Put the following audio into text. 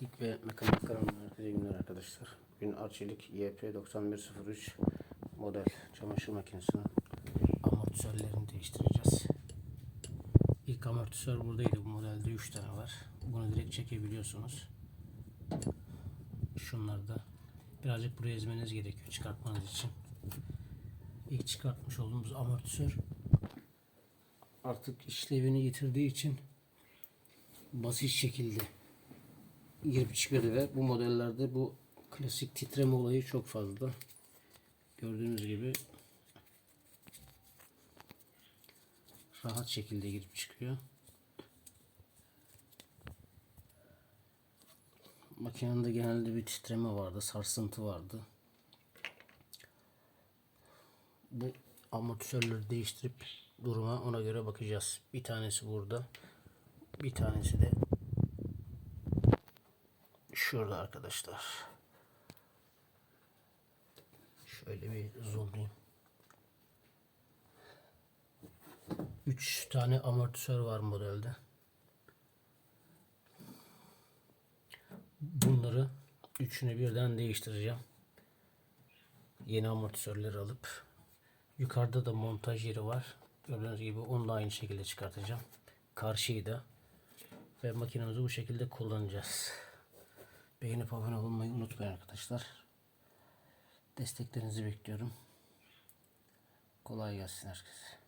Dik ve mekanik kanalına herkese günler arkadaşlar. Bugün Arçelik YP9103 model çamaşır makinesinin amortisörlerini değiştireceğiz. İlk amortisör buradaydı. Bu modelde 3 tane var. Bunu direkt çekebiliyorsunuz. Şunları da birazcık buraya ezmeniz gerekiyor çıkartmanız için. İlk çıkartmış olduğumuz amortisör artık işlevini yitirdiği için basit şekilde girip çıkıyordu ve bu modellerde bu klasik titreme olayı çok fazla. Gördüğünüz gibi rahat şekilde girip çıkıyor. Makinenin genelde bir titreme vardı, sarsıntı vardı. Bu amortisörleri değiştirip duruma ona göre bakacağız. Bir tanesi burada, bir tanesi de şurada arkadaşlar. Şöyle bir zoomlayayım. 3 tane amortisör var modelde. Bunları üçünü birden değiştireceğim. Yeni amortisörleri alıp yukarıda da montaj yeri var. Gördüğünüz gibi onu da aynı şekilde çıkartacağım. Karşıyı da ve makinemizi bu şekilde kullanacağız. Beğenip abone olmayı unutmayın arkadaşlar. Desteklerinizi bekliyorum. Kolay gelsin herkese.